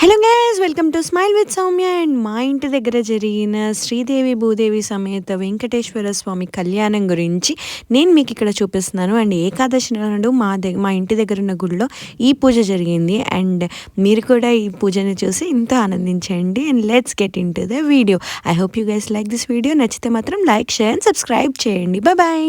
Hello guys welcome to smile with Soumya and మా ఇంటి దగ్గర జరిగిన శ్రీదేవి భూదేవి సమేత వెంకటేశ్వర స్వామి కళ్యాణం గురించి నేను మీకు ఇక్కడ చూపిస్తున్నాను. అండ్ ఏకాదశి నాడు మా దగ్గర మా ఇంటి దగ్గర ఉన్న గుడిలో ఈ పూజ జరిగింది. అండ్ మీరు కూడా ఈ పూజని చూసి ఇంత ఆనందించండి and let's get into the video I hope you guys like this video నచ్చితే మాత్రం లైక్ షేర్ అండ్ సబ్స్క్రైబ్ చేయండి. బాయ్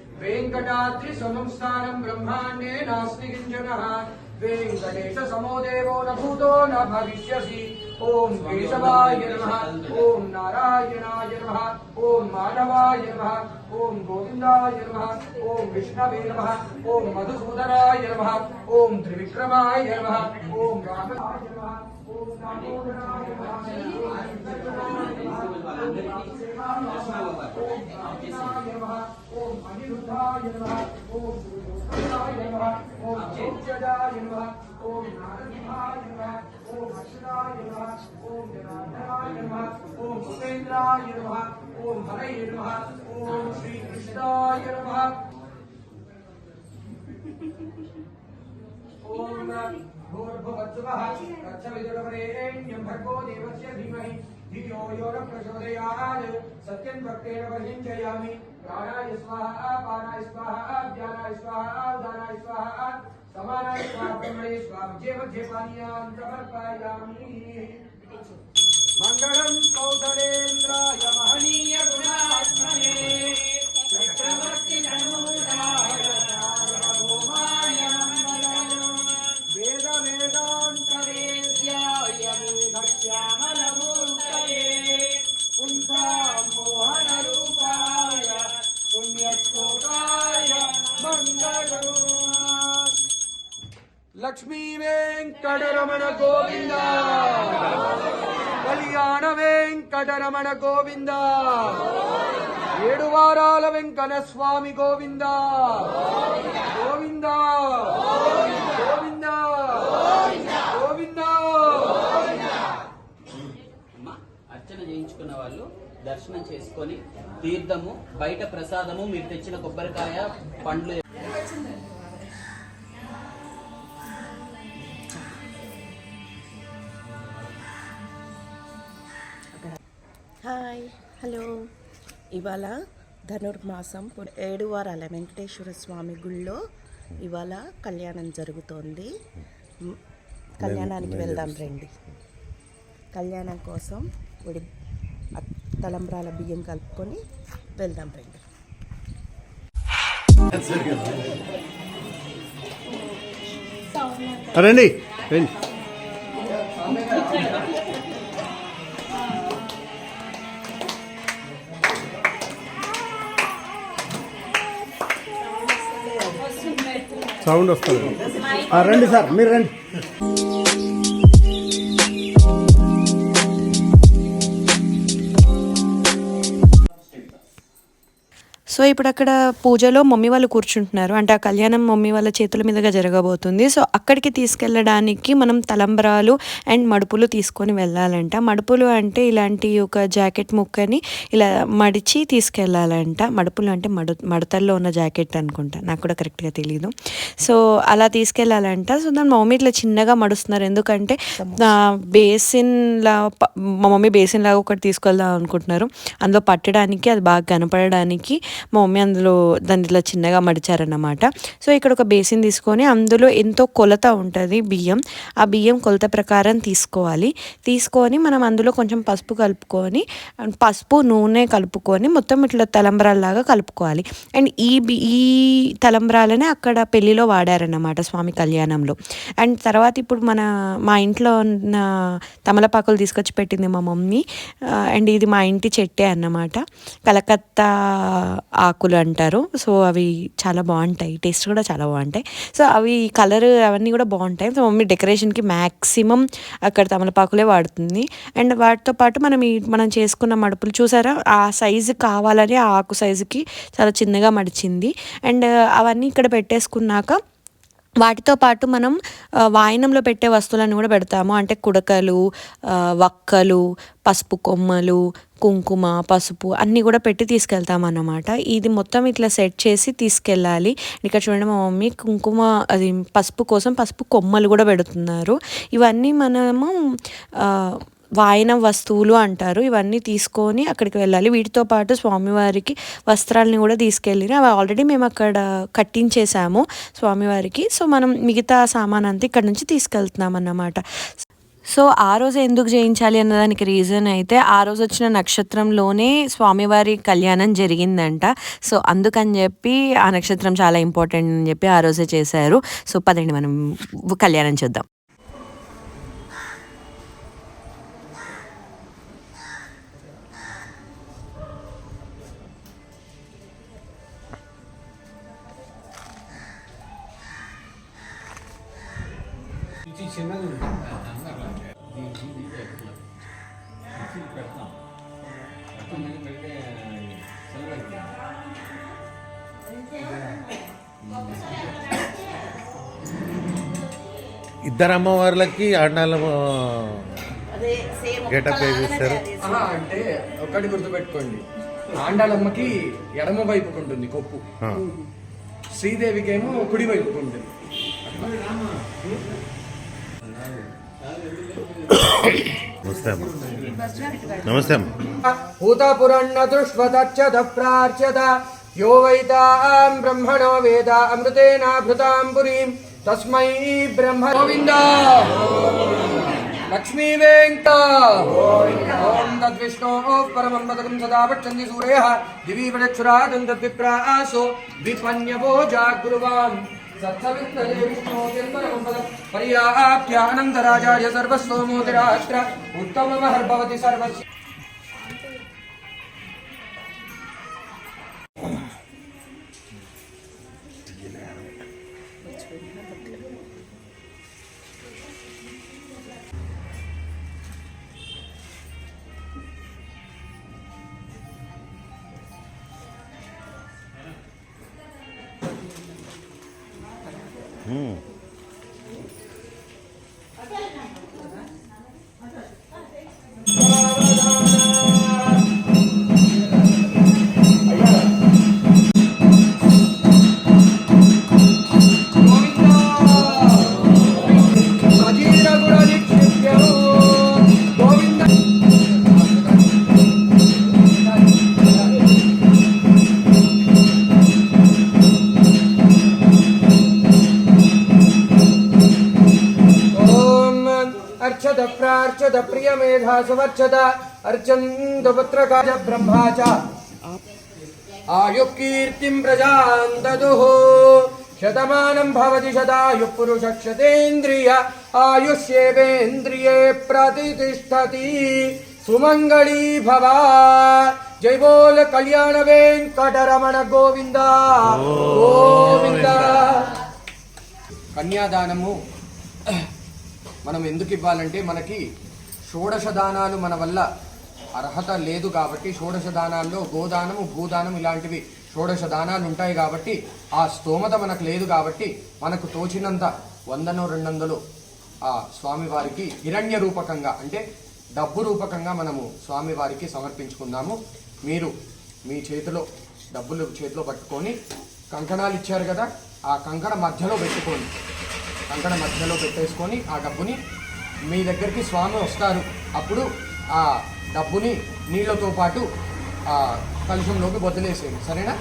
వెంకటాద్రి సమం స్థానం బ్రహ్మాండే నాస్తి కించన వెంకటేశ సమో దేవో న భూతో న భవిష్యసి ఓం కేశవాయ నమః ఓం నారాయణాయ నమః ఓం మాధవాయ నమః ఓం గోవిందాయ నమః ఓం విష్ణవే నమః ఓం మధుసూదనాయ నమః ఓం త్రివిక్రమాయ నమః ఓం రామాయ నమః ఓం దామోదరాయ నమః ఓం అనిరుద్ధాయ నమః ఓం గురుదోషాయ నమః ఓం చోచ్యదాయ నమః ఓం నారసింహాయ నమః ఓం అక్షరాయ నమః ఓం జనార్దనాయ నమః ఓం ఉపేంద్రాయ నమః ఓం హరయ నమః ఓం శ్రీకృష్ణాయ నమః ఓం భూర్భువత్సువః తచ్చవిదురవరేణ్యం భర్గో దేవస్య धियो यो न प्रचोदयात् सत्यं भक्तेन परिञ्चयामि प्राणाय स्वाहा, पानाय स्वाहा ज्ञानाय स्वाहा, दानाय स्वाहा स्वाहा, ब्रह्मणे स्वाहा। मध्ये मध्ये कौशलेन्द्राय महनीय गुणात्मने। లక్ష్మీ వెంకటరమణ గోవింద కళ్యాణ వెంకటరమణ గోవింద ఏడు వారాల వెంకట స్వామి గోవింద గోవింద గోవింద గోవింద అర్చన చేయించుకున్న వాళ్ళు దర్శనం చేసుకొని తీర్థము బయట ప్రసాదము మీరు తెచ్చిన కొబ్బరికాయ పండ్లు హాయ్ హలో. ఇవాళ ధనుర్మాసం ఏడు వారాల వెంకటేశ్వర స్వామి గుళ్ళో ఇవాళ కళ్యాణం జరుగుతోంది. కళ్యాణానికి వెళ్దాం రండి. కళ్యాణం కోసం ఉడి తలంబ్రాల బియ్యం కలుపుకొని వెళ్దాం రండి. రండి రండి. సౌండ్ వస్తుంది. ఆ, రండి సార్ మీరు రండి. సో ఇప్పుడు అక్కడ పూజలో మమ్మీ వాళ్ళు కూర్చుంటున్నారు. అంటే ఆ కళ్యాణం మమ్మీ వాళ్ళ చేతుల మీదుగా జరగబోతుంది. సో అక్కడికి తీసుకెళ్ళడానికి మనం తలంబ్రాలు అండ్ మడుపులు తీసుకొని వెళ్ళాలంట. మడుపులు అంటే ఇలాంటి ఒక జాకెట్ ముక్కని ఇలా మడిచి తీసుకెళ్ళాలంట. మడుపులు అంటే మడు మడతల్లో ఉన్న జాకెట్ అనుకుంటా. నాకు కూడా కరెక్ట్గా తెలియదు సో అలా తీసుకెళ్ళాలంట. సో దాని మా మమ్మీ ఇట్లా చిన్నగా మడుస్తున్నారు. ఎందుకంటే బేసిన్ లా మా మమ్మీ బేసిన్ లాగా ఒకటి తీసుకెళ్దాం అనుకుంటున్నారు. అందులో పట్టడానికి అది బాగా కనపడడానికి మా మమ్మీ అందులో దాన్ని ఇట్లా చిన్నగా మడిచారన్నమాట. సో ఇక్కడ ఒక బేసిన్ తీసుకొని అందులో ఎంతో కొలత ఉంటుంది బియ్యం. ఆ బియ్యం కొలత ప్రకారం తీసుకోవాలి. తీసుకొని మనం అందులో కొంచెం పసుపు కలుపుకొని అండ్ పసుపు నూనె కలుపుకొని మొత్తం ఇట్లా తలంబ్రాల్లాగా కలుపుకోవాలి. అండ్ ఈ బి ఈ తలంబరాలనే అక్కడ పెళ్ళిలో వాడారన్నమాట స్వామి కళ్యాణంలో. అండ్ తర్వాత ఇప్పుడు మన మా ఇంట్లో ఉన్న తమలపాకులు తీసుకొచ్చి పెట్టింది మా మమ్మీ. అండ్ ఇది మా ఇంటి చెట్టే అన్నమాట. కలకత్తా ఆకులు అంటారు. సో అవి చాలా బాగుంటాయి. టేస్ట్ కూడా చాలా బాగుంటాయి. సో అవి కలర్ అవన్నీ కూడా బాగుంటాయి. సో మమ్మీ డెకరేషన్కి మ్యాక్సిమం అక్కడ తమలపాకులే వాడుతుంది. అండ్ వాటితో పాటు మనం ఈ మనం చేసుకున్న మడుపులు చూసారా? ఆ సైజు కావాలని ఆ ఆకు సైజుకి చాలా చిన్నగా మడిచింది. అండ్ అవన్నీ ఇక్కడ పెట్టేసుకున్నాక వాటితో పాటు మనం వాయనంలో వాయినంలో పెట్టే వస్తువులను కూడా పెడతాము. అంటే కుడకలు వక్కలు పసుపు కొమ్మలు కుంకుమ పసుపు అన్నీ కూడా పెట్టి తీసుకెళ్తాం అన్నమాట. ఇది మొత్తం ఇట్లా సెట్ చేసి తీసుకెళ్ళాలి. ఇక్కడ చూడండి మా మమ్మీ కుంకుమ అది పసుపు కోసం పసుపు కొమ్మలు కూడా పెడుతున్నారు. ఇవన్నీ మనము వాయనం వస్తువులు అంటారు. ఇవన్నీ తీసుకొని అక్కడికి వెళ్ళాలి. వీటితో పాటు స్వామివారికి వస్త్రాలని కూడా తీసుకెళ్ళి అవి ఆల్రెడీ మేము అక్కడ కట్టించేసాము స్వామివారికి. సో మనం మిగతా సామాన్ అంతా ఇక్కడ నుంచి తీసుకెళ్తున్నాం అన్నమాట. సో ఆ రోజు ఎందుకు చేయించాలి అన్నదానికి రీజన్ అయితే ఆ రోజు వచ్చిన నక్షత్రంలోనే స్వామివారి కళ్యాణం జరిగిందంట. సో అందుకని చెప్పి ఆ నక్షత్రం చాలా ఇంపార్టెంట్ అని చెప్పి ఆ రోజే చేశారు. సో పదండి మనం కళ్యాణం చూద్దాం. ఇద్దరు అమ్మవార్లకి సేమ్ గెటప్ వేసేస్తారు ఆహా, అంటే ఒక్కటి గుర్తుపెట్టుకోండి. ఆండాలమ్మకి ఎడమ వైపుకు ఉంటుంది కొప్పు. శ్రీదేవికేమో కుడి వైపుకు ఉంటుంది. నమస్తే అమ్మ. నమస్తే అమ్మ. భూతపురన్న దృష్వతచ్చద ప్రార్చత యో వైతాం బ్రహ్మణో వేద అమృతేనాభృతాం పురీం తస్మై బ్రహ్మ గోవింద. లక్ష్మీ వెంకట. ఓం తద్విష్ణో పరమం పదకం సదా పచ్చంది సూర్య దివీ వడక్షురాదం తద్విప్రాసో విపన్యవో జాగ్రువాం पर्याप्यानन्दराजाय सर्वस्वमोतिरात्र उत्तममहर्भवति सर्वस्य। 嗯。अर्चत प्रिय मेधा सुवर्चत अर्चंद पुत्र काज ब्रह्मा च आयुकीर्तिं प्रजां ददुः शतमानं भवति शतायुः पुरुषक्षतेन्द्रिय आयुष्येवेन्द्रिये प्रतिष्ठति सुमङ्गली भवा। जय बोल कल्याण वेकमण गोविंद गोविंद कन्यादानमु। మనం ఎందుకు ఇవ్వాలంటే మనకి షోడశ దానాలు మన వల్ల అర్హత లేదు కాబట్టి షోడశ దానాల్లో గోదానము భూదానం ఇలాంటివి షోడశ దానాలు ఉంటాయి కాబట్టి ఆ స్తోమత మనకు లేదు కాబట్టి మనకు తోచినంత వందనో రెండు వందలు ఆ స్వామివారికి హిరణ్య రూపకంగా అంటే డబ్బు రూపకంగా మనము స్వామివారికి సమర్పించుకుందాము. మీరు మీ చేతిలో డబ్బులు చేతిలో పట్టుకొని కంకణాలు ఇచ్చారు కదా ఆ కంకణ మధ్యలో పెట్టుకోండి. కంకణ మధ్యలో పెట్టేసుకొని ఆ డబ్బుని మీ దగ్గరికి స్వామి వస్తారు. అప్పుడు ఆ డబ్బుని నీళ్ళతో పాటు ఆ కలుషంలోకి వదిలేసేయండి. సరేనా?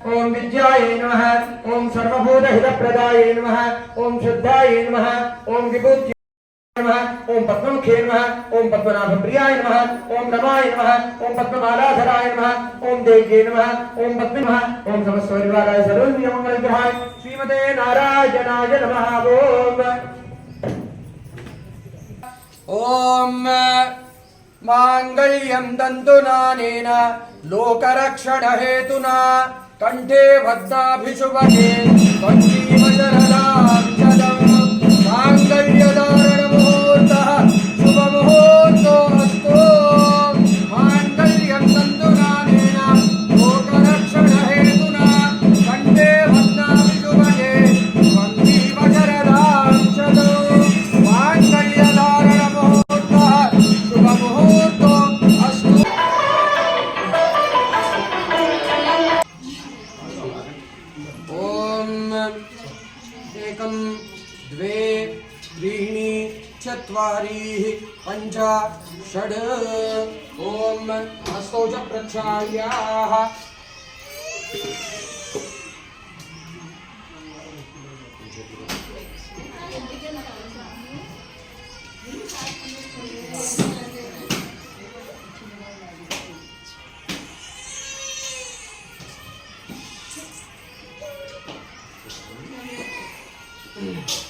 ओम विद्याय नमः ओम सर्वभूत हितप्रदाय नमः ओम शुद्धाय नमः ओम विभूति नमः ओम पद्ममुखे नमः ओम पद्मनाभ प्रियाय नमः ओम रमाय नमः ओम पद्ममालाधराय नमः ओम देवे नमः ओम पद्म नमः ओम समस्त परिवाराय सर्वस्य मंगलग्रहाय श्रीमते नारायणाय नमः ओम ओम मांगल्यं दंतुना नानेन లోకరక్షణ హేతునా కంఠే భద్రాభిశుభే चत्वारि पञ्च षड् ॐ प्रक्षाल्याः प्रजापतिस्त्रियाँ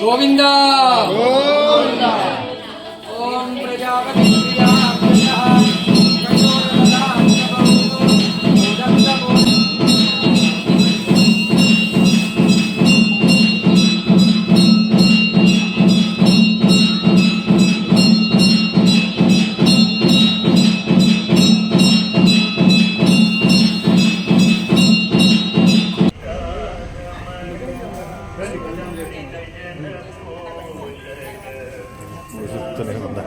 గోవింద ఓం ప్రజాపతి చెప్తూనే ఉన్నా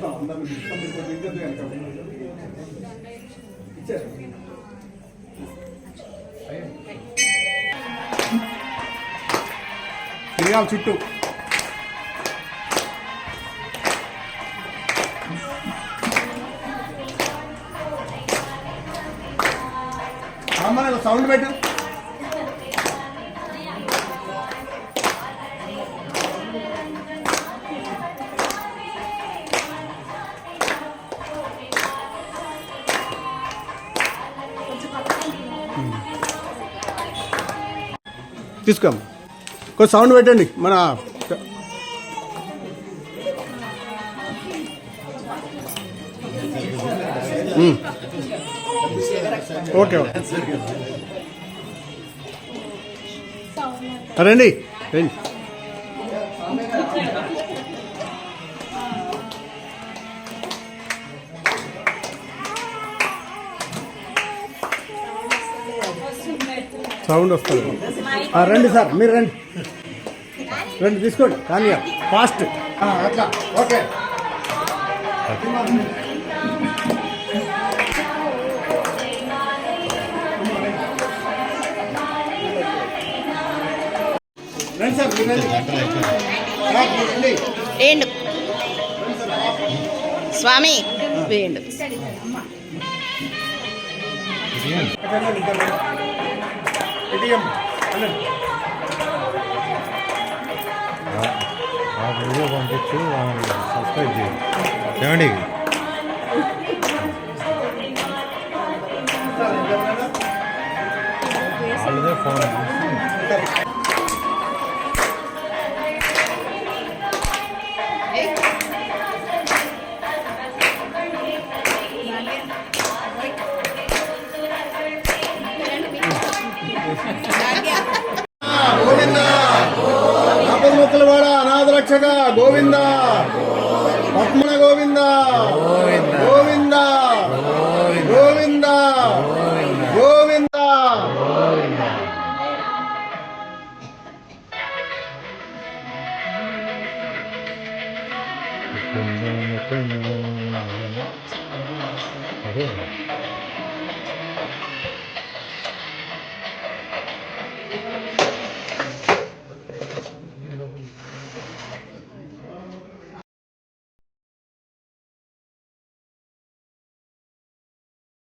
అందరు మళ్ళా పిలుస్తాం అందరు పిలుస్తాం మీకు దిగ్గదు ఇచ్చారు తిరగాలి చుట్టూ. అమ్మ సౌండ్ పెట్టు. తీసుకోమ్మ కొంచెం సౌండ్ పెట్టండి. మన ఓకే. రండి. రండి. సౌండ్ వస్తుంది. రండి సార్ మీరు రండి. రండి తీసుకోండి. కానీ ఫాస్ట్. అట్లా. ఓకే. రండి స్వామి. వేయండు ఇటీఎం వీడియో పంపించు సబ్స్క్రైబ్ చేయండి ఏమండి? వాళ్ళదే ఫోన్. రక్షక గోవింద. పద్మన గోవింద. గోవింద. గోవింద.